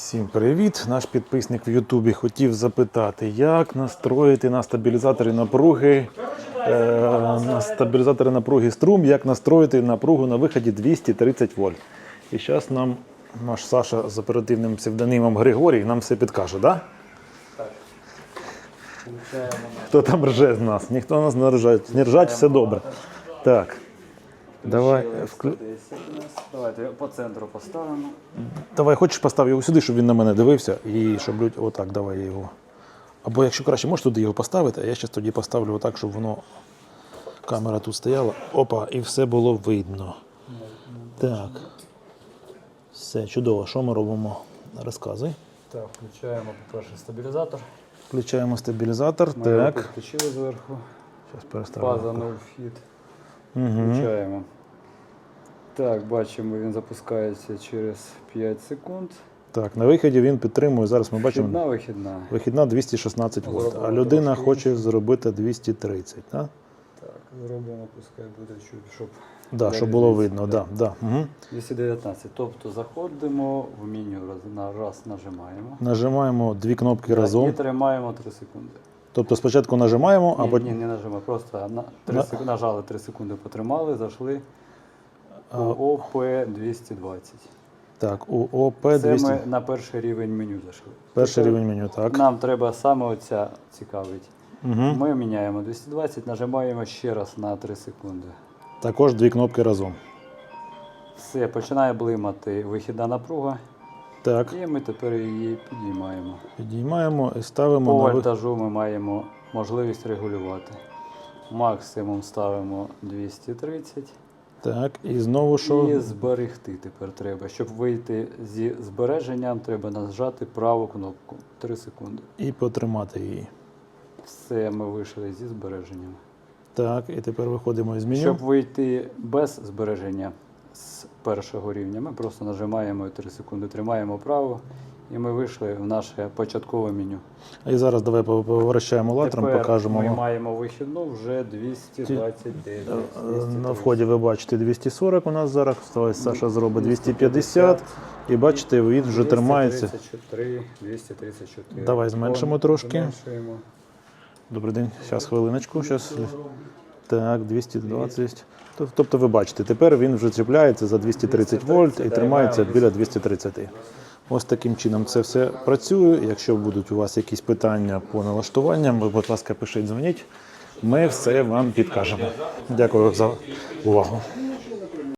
Всім привіт! Наш підписник в Ютубі хотів запитати, як настроїти на стабілізаторі напруги, е, на стабілізаторі напруги струм, як настроїти напругу на виході 230 вольт. І зараз нам наш Саша з оперативним псевдонимом Григорій нам все підкаже, да? Хто там рже з нас? Ніхто нас не ржать. Не ржать, все добре. Так. Давай, вклю... Давайте по центру поставимо. Давай, хочеш постав його сюди, щоб він на мене дивився, і щоб люди. Отак, давай я його. Або якщо краще, можеш туди його поставити, а я зараз тоді поставлю отак, щоб воно. Камера тут стояла. Опа, і все було видно. Так. Все, чудово. Що ми робимо? Розказуй. Так, включаємо, по-перше, стабілізатор. Включаємо стабілізатор. Ми його Так. підключили зверху. Зараз База 0 вхід. Угу. Включаємо. Так, бачимо, він запускається через 5 секунд. Так, на виході він підтримує. Зараз ми бачимо. Вихідна. Вихідна 216 вольт, а людина трошки хоче зробити 230. Так? Так, зробимо, пускай буде щоб Да, щоб було видно. да. Да, да. Угу. 219. Тобто заходимо в меню, на раз нажимаємо. Нажимаємо дві кнопки Так, І тримаємо 3 секунди. Тобто спочатку нажимаємо, а Ні, потім. ні, не нажимаємо, просто на 3 На- сек... нажали 3 секунди, потримали, зайшли ОП-220. Так, у ОП Це ми на перший рівень меню зайшли. Перший рівень меню, так. Нам треба саме оця цікавить. Угу. Ми міняємо 220, нажимаємо ще раз на 3 секунди. Також дві кнопки разом. Все, починає блимати вихідна напруга, Так, і ми тепер її підіймаємо. підіймаємо і ставимо По вольтажу ми маємо можливість регулювати. Максимум ставимо 230. Так, і знову що? І зберегти тепер треба. Щоб вийти зі збереженням, треба нажати праву кнопку 3 секунди. І потримати її. Все, ми вийшли зі збереженням. Так, і тепер виходимо із меню. Щоб вийти без збереження з першого рівня, ми просто нажимаємо 3 секунди, тримаємо право, і ми вийшли в наше початкове меню. І зараз давай пов- повращаємо латером, Тепер покажемо. ми маємо вихідну вже 229. Е, На вході ви бачите 240 у нас зараз. Ось Саша зробить 250. І бачите, він вже тримається. 234, 234. Давай зменшимо трошки. зменшуємо. Добрий день. Зараз хвилиночку. Щас. Так, 220. Тобто ви бачите, тепер він вже чіпляється за 230 вольт і тримається біля 230. Ось таким чином це все працює. Якщо будуть у вас якісь питання по налаштуванням, будь ласка, пишіть, дзвоніть. Ми все вам підкажемо. Дякую за увагу.